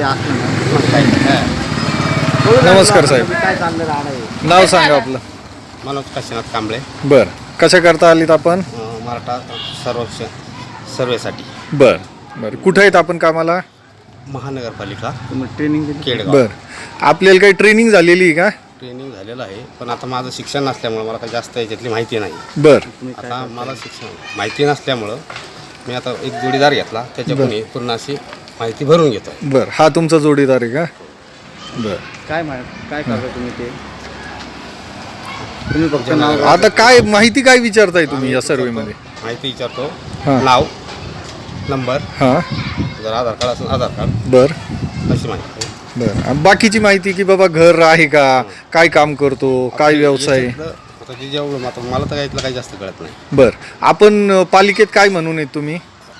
ते असलं ना. मग काही नाही. हा. थोडं नमस्कार साहेब. तुम्ही काय चाललं राहणार आहे नाव सांगा आपलं. मनोज काशीनाथ कांबळे. बर. कशा करता आलीत आपण? अं, मराठा सर्वेक्षण सर्वेसाठी. बर. बर. कुठं आहेत आपण कामाला? महानगरपालिका. तुम्ही ट्रेनिंग दिली. केडगाव. बर. आपल्याला काही ट्रेनिंग झालेली आहे का? ट्रेनिंग झालेलं आहे पण आता माझं शिक्षण नसल्यामुळं मला काही जास्त याच्यातली माहिती नाही. बर. तुम्ही काय आता मला शिक्षण माहिती नसल्यामुळं मी आता एक जोडीदार घेतला त्याच्याकडून पूर्ण अशी माहिती भरून घेतो. बर हा तुमचा जोडीदार आहे का? बर. काय मा- काय करता तुम्ही ते? तुम्ही फक्त नाव आता काय माहिती काय विचारताय तुम्ही या सर्वेमध्ये माहिती विचारतो. नाव नंबर हां. जर आधार कार्ड असेल आधार कार्ड. बर. अशी माहिती. बर. आणि बाकीची माहिती की बाबा घर आहे का? काय काम करतो? काय व्यवसाय? आहे? आता जेवढं आता मला तर यातलं काही जास्त कळत नाही. बर. आपण अ, पालिकेत काय म्हणून आहेत तुम्ही?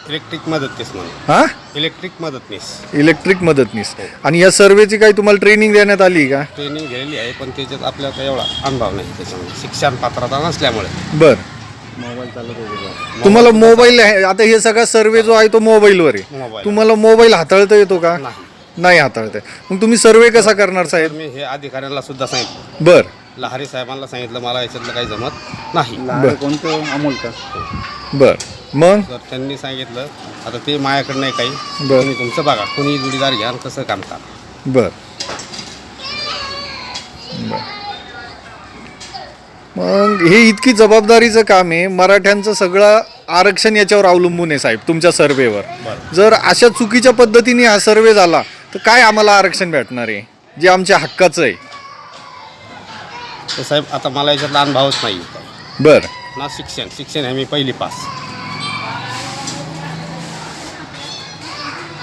इलेक्ट्रिक मदतनीस म्हणून. हां? इलेक्ट्रिक मदतनीस. इलेक्ट्रिक मदतनीस. आणि या सर्वेची काही तुम्हाला ट्रेनिंग देण्यात आली का? ट्रेनिंग गेलेली आहे पण त्याच्यात आपल्याला काही एवढा अनुभव नाही त्याच्यामध्ये. शिक्षण पात्रता नसल्यामुळे. बर. मोबाईल चालत? तुम्हाला मोबाईल आहे आता हे सगळा सर्वे जो आहे तो मोबाईलवर आहे. मोबाईल तुम्हाला मोबाईल हाताळता येतो का? नाही. नाही हाताळता येत. मग तुम्ही सर्वे कसा करणार साहेब? मी हे अधिकाऱ्यांना सुद्धा सांगितलं. बर. लहारी साहेबांना सांगितलं मला याच्यातलं काही जमत नाही. लहान कोणतं? अमोल का? बर. मग? तर त्यांनी सांगितलं आता ते माझ्याकडे नाही काही. बरं. तुम्ही तुमचं बघा कोणी जोडीदार घ्या आणि कसं काम करा. बर. बर. मग हे इतकी जबाबदारीचं काम आहे मराठ्यांचं सगळं आरक्षण याच्यावर अवलंबून आहे साहेब तुमच्या सर्वेवर बरं. जर अशा चुकीच्या पद्धतीने हा सर्वे झाला तर काय आम्हाला आरक्षण भेटणार आहे जे आमच्या हक्काचं आहे? तर साहेब आता मला याच्यातला अनुभवच नाही. बर. ना शिक्षण शिक्षण आहे मी पहिली पास